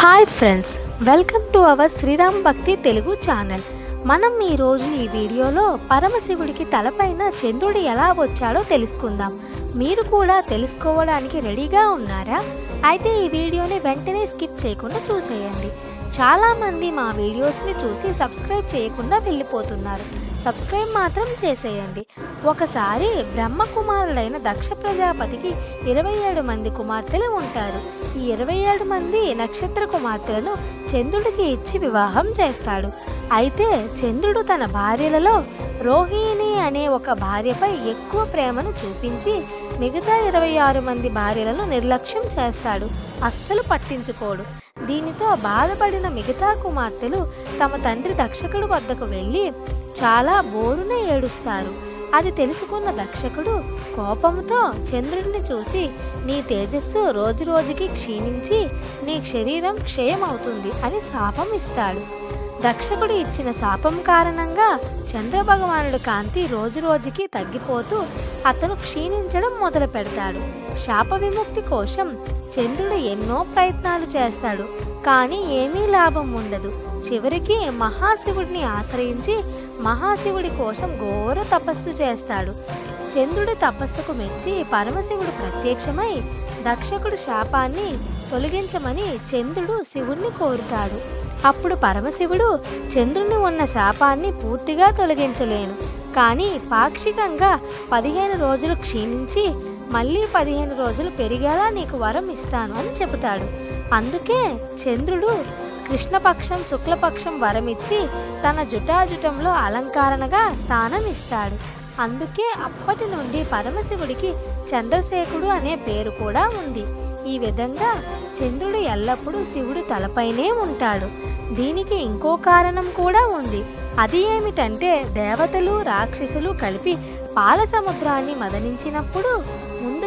Hi friends welcome to our Sriram భక్తి Telugu channel. మనం ఈ ఈ వీడియోలో పరమశివుడికి తలపైన చంద్రుడు ఎలా వచ్చాడో తెలుసుకుందాం. మీరు కూడా తెలుసుకోవడానికి రెడీగా ఉన్నారా? అయితే ఈ వీడియోని వెంటనే స్కిప్ చేయకుండా చూసేయండి. చాలామంది మా వీడియోస్ని చూసి సబ్స్క్రైబ్ చేయకుండా వెళ్ళిపోతున్నారు. సబ్స్క్రైబ్ మాత్రం చేసేయండి. ఒకసారి బ్రహ్మ కుమారుడైన దక్ష ప్రజాపతికి ఇరవై ఏడు మంది కుమార్తెలు ఉంటారు. ఇరవై ఏడు మంది నక్షత్ర కుమార్తెలను చంద్రుడికి ఇచ్చి వివాహం చేస్తాడు. అయితే చంద్రుడు తన భార్యలలో రోహిణి అనే ఒక భార్యపై ఎక్కువ ప్రేమను చూపించి మిగతా ఇరవై ఆరు మంది భార్యలను నిర్లక్ష్యం చేస్తాడు. అస్సలు పట్టించుకోడు. దీనితో బాధపడిన మిగతా కుమార్తెలు తమ తండ్రి దక్షకుడు వద్దకు వెళ్ళి చాలా బోరున ఏడుస్తారు. అది తెలుసుకున్న దక్షకుడు కోపంతో చంద్రుడిని చూసి నీ తేజస్సు రోజు రోజుకి క్షీణించి నీ శరీరం క్షయమవుతుంది అని శాపం ఇస్తాడు. దక్షకుడు ఇచ్చిన శాపం కారణంగా చంద్రభగవానుడు కాంతి రోజు రోజుకి తగ్గిపోతూ అతను క్షీణించడం మొదలు పెడతాడు. శాప విముక్తి కోసం చంద్రుడు ఎన్నో ప్రయత్నాలు చేస్తాడు కానీ ఏమీ లాభం ఉండదు. చివరికి మహాశివుడిని ఆశ్రయించి మహాశివుడి కోసం ఘోర తపస్సు చేస్తాడు. చంద్రుడి తపస్సుకు మెచ్చి పరమశివుడు ప్రత్యక్షమై దక్షకుడు శాపాన్ని తొలగించమని చంద్రుడు శివుణ్ణి కోరుతాడు. అప్పుడు పరమశివుడు చంద్రుని ఉన్న శాపాన్ని పూర్తిగా తొలగించలేను. కానీ పాక్షికంగా పదిహేను రోజులు క్షీణించి మళ్ళీ పదిహేను రోజులు పెరిగేలా నీకు వరం ఇస్తాను అని చెబుతాడు. అందుకే చంద్రుడు కృష్ణపక్షం శుక్లపక్షం వరమిచ్చి తన జుటాజుటంలో అలంకారణగా స్థానం ఇస్తాడు అందుకే అప్పటి నుండి పరమశివుడికి చంద్రశేఖుడు అనే పేరు కూడా ఉంది. ఈ విధంగా చంద్రుడు ఎల్లప్పుడూ శివుడి తలపైనే ఉంటాడు. దీనికి ఇంకో కారణం కూడా ఉంది. అది ఏమిటంటే దేవతలు రాక్షసులు కలిపి పాల సముద్రాన్ని మదనించినప్పుడు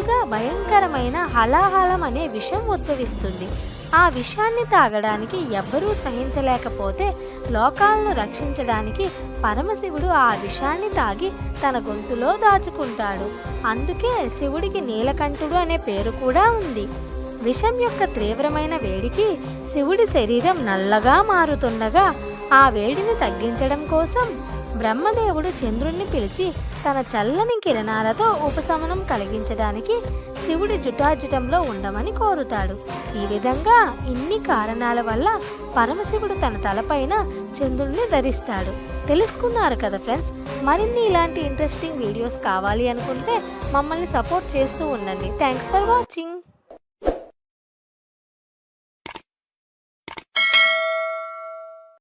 ముందుగా భయంకరమైన హలాహలం అనే విషం ఉద్భవిస్తుంది. ఆ విషాన్ని తాగడానికి ఎవ్వరూ సహించలేకపోతే లోకాలను రక్షించడానికి పరమశివుడు ఆ విషాన్ని తాగి తన గొంతులో దాచుకుంటాడు. అందుకే శివుడికి నీలకంఠుడు అనే పేరు కూడా ఉంది. విషం యొక్క తీవ్రమైన వేడికి శివుడి శరీరం నల్లగా మారుతుండగా ఆ వేడిని తగ్గించడం కోసం బ్రహ్మదేవుడు చంద్రుణ్ణి పిలిచి తన చల్లని కిరణాలతో ఉపశమనం కలిగించడానికి శివుడి జుటాజుటంలో ఉండమని కోరుతాడు. ఈ విధంగా ఇన్ని కారణాల వల్ల పరమశివుడు తన తలపైన చంద్రుణ్ణి ధరిస్తాడు. తెలుసుకున్నారు కదా ఫ్రెండ్స్? మరిన్ని ఇలాంటి ఇంట్రెస్టింగ్ వీడియోస్ కావాలి అనుకుంటే మమ్మల్ని సపోర్ట్ చేస్తూ ఉండండి. Thanks for watching.